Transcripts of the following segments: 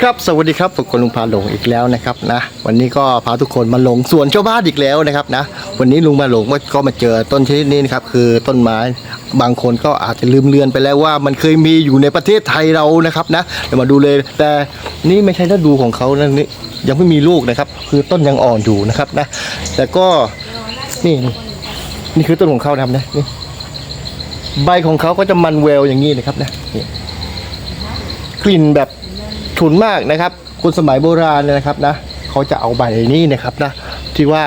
ครับสวัสดีครับผมคนลุงพาหลงอีกแล้วนะครับนะ วันนี้ก็พาทุกคนมาหลงสวนชาวบ้านอีกแล้วนะครับนะ วันนี้ลุงมาหลงก็มาเจอต้นชนิดนี้นะครับคือต้นไม้บางคนก็อาจจะลืมเลือนไปแล้วว่ามันเคยมีอยู่ในประเทศไทยเรานะครับนะเดี๋ยวมาดูเลย แต่นี่ไม่ใช่ฤดูของเขานะนี่ยังไม่มีลูกนะครับ คือต้นยังอ่อนอยู่นะครับนะ แต่ก็นี่นี่คือต้นของเขานะครับนะนี่ใบของเขาก็จะมันแววอย่างนี้นะครับนะ กลิ่นแบบฉุนมากนะครับ คนสมัยโบราณเนี่ยนะครับนะเขาจะเอาใบนี้นะครับนะที่ว่า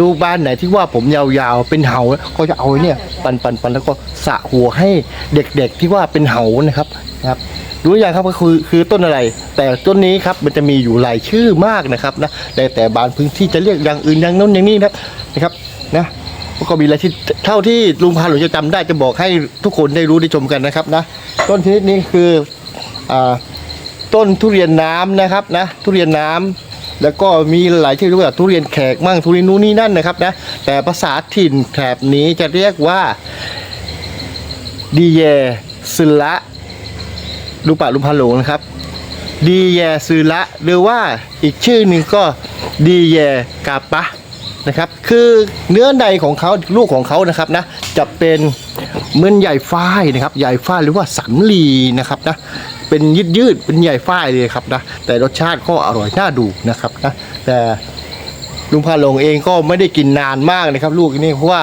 ลูกบ้านไหนที่ว่าผมยาวๆเป็นเหาก็จะเอาเนี่ยปันปันปันแล้วก็สะหัวให้เด็กๆที่ว่าเป็นเหานะครับนะครับรู้อยังครับก็คือคือต้นอะไร แต่ต้นนี้ครับมันจะมีอยู่หลายชื่อมากนะครับนะแต่แต่บางพื้นที่จะเรียกอย่างอื่นอย่างโน้นอย่างนี้นะนะครับนะก็มีหลายที่เท่าที่ลุงพาหลวงจะจำได้จะบอกให้ทุกคนได้รู้ได้ชมกันนะครับนะต้นชนิดนี้คือ ต้นทุเรียนน้ำนะครับนะทุเรียนน้ำแล้วก็มีหลายชื่อเรียกว่าทุเรียนแขกมั่งทุเรียนนู้นนี่นั่นนะครับนะแต่ภาษาถิ่นแถบนี้จะเรียกว่าดีเยซึละลูกปะลุงพาหลนะครับดีเยซึละหรือว่าอีกชื่อหนึ่งก็ดีเยกาปะนะครับ คือเนื้อในของเขาลูกของเขานะครับนะจะเป็นเหมือนใหญ่ฝ้ายนะครับใหญ่ฝ้ายหรือว่าสำลีนะครับนะ เป็นยืดยืดเป็นใหญ่ฝ้ายเลยครับนะแต่รสชาติก็อร่อยน่าดูนะครับนะแต่ลุงพาหลงเองก็ไม่ได้กินนานมากนะครับ ลูกนี่เพราะว่า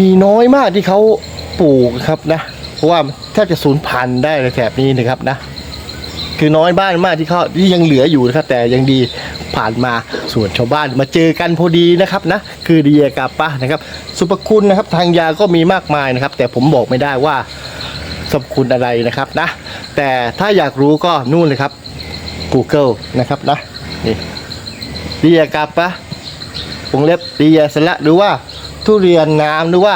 มีน้อยมากที่เขาปลูกครับนะเพราะว่าแทบจะสูญพันธุ์ได้ในแถบนี้นะครับนะคือน้อยบ้านมากที่เขาที่ยังเหลืออยู่นะครับ แต่ยังดีผ่านมาส่วนชาวบ้านมาเจอกันพอดีนะครับนะคือดีกาปะนะครับ สุปคุณนะครับ ทางยาก็มีมากมายนะครับ แต่ผมบอกไม่ได้ว่า สรรพคุณอะไรนะครับนะ แต่ถ้าอยากรู้ก็นู่นเลยครับ Google นะครับนะนี่ดียากาปะวงเล็บดียาสละหรือว่าทุเรียนน้ำหรือว่า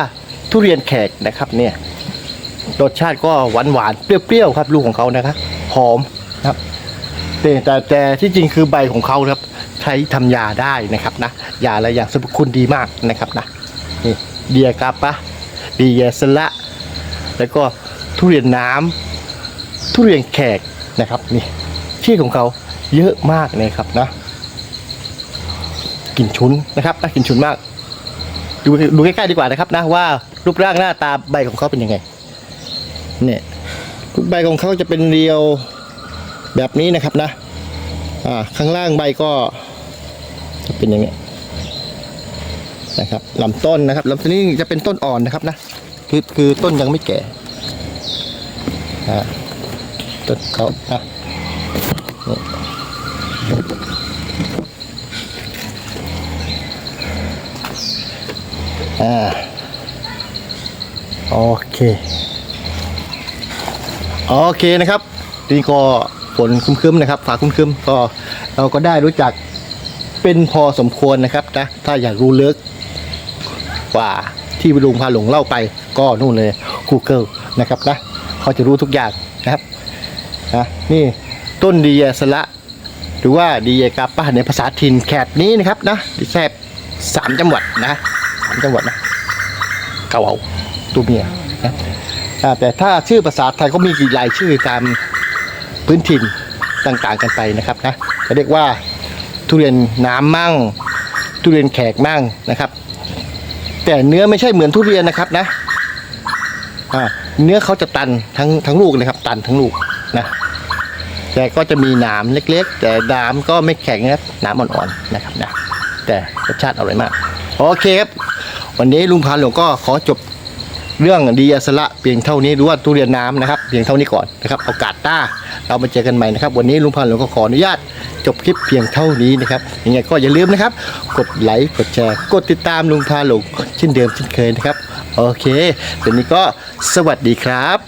ทุเรียนแขกนะครับเนี่ยรสชาติก็หวานหวานเปรี้ยวๆครับลูกของเขานะครับหอมนะครับแต่แต่แต่ที่จริงคือใบของเขาครับ ใช้ทำยาได้นะครับนะยาอะไรอย่างสรรพคุณดีมากนะครับนะนี่เดียกาปะดียาสละ แล้วก็ ทุเรียนน้ำทุเรียนแขกนะครับนี่ชื่อของเขาเยอะมากเลยครับนะกลิ่นชุนนะครับนะกลิ่นชุนมาก ดูดูใกล้ๆดีกว่านะครับนะว่ารูปร่างหน้าตาใบของเขาเป็นยังไงเนี่ยใบของเขาจะเป็นเรียวแบบนี้นะครับนะอ่าข้างล่างใบก็จะเป็นอย่างนี้นะครับลำต้นนะครับลำต้นนี้จะเป็นต้นอ่อนนะครับนะคือคือต้นยังไม่แก่ ต้นเขาอะอ่าโอเค โอเคนะครับนี่ก็ฝนครึ้มๆนะครับฝาครึ้มๆก็เราก็ได้รู้จักเป็นพอสมควรนะครับนะถ้าอยากรู้ลึกกว่าที่ลุงพาหลงเล่าไปก็นู่นเลย Google นะครับนะ เขาจะรู้ทุกอย่างนะครับนะนี่ต้นดีเยสละหรือว่าดีเยกาป้าในภาษาถิ่นแคบนี้นะครับนะแทบสามจังหวัดนะสามจังหวัดนะเกาเอาตัวเมียนะแต่ถ้าชื่อภาษาไทยก็มีกี่หลายชื่อตามพื้นถิ่นต่างๆกันไปนะครับนะจะเรียกว่าทุเรียนน้ำมั่ง ทุเรียนแขกมั่งนะครับ แต่เนื้อไม่ใช่เหมือนทุเรียนนะครับนะอ่า เนื้อเขาจะตันทั้งทั้งลูกเลยครับ ตันทั้งลูกนะแต่ก็จะมีหนามเล็กๆ แต่หนามก็ไม่แข็งนะครับหนามอ่อนๆนะครับนะแต่รสชาติอร่อยมากโอเคครับวันนี้ลุงพานหลวงก็ขอจบเรื่องดียาสละเพียงเท่านี้หรือว่าทุเรียนน้ำนะครับ เพียงเท่านี้ก่อนนะครับโอกาสหน้าเรามาเจอกันใหม่นะครับ วันนี้ลุงพานหลวงก็ขออนุญาตจบคลิปเพียงเท่านี้นะครับยังไงก็อย่าลืมนะครับ กดไลค์กดแชร์กดติดตามลุงพานหลวงเช่นเดิมเช่นเคยนะครับ โอเคเดี๋ยวนี้ก็สวัสดีครับ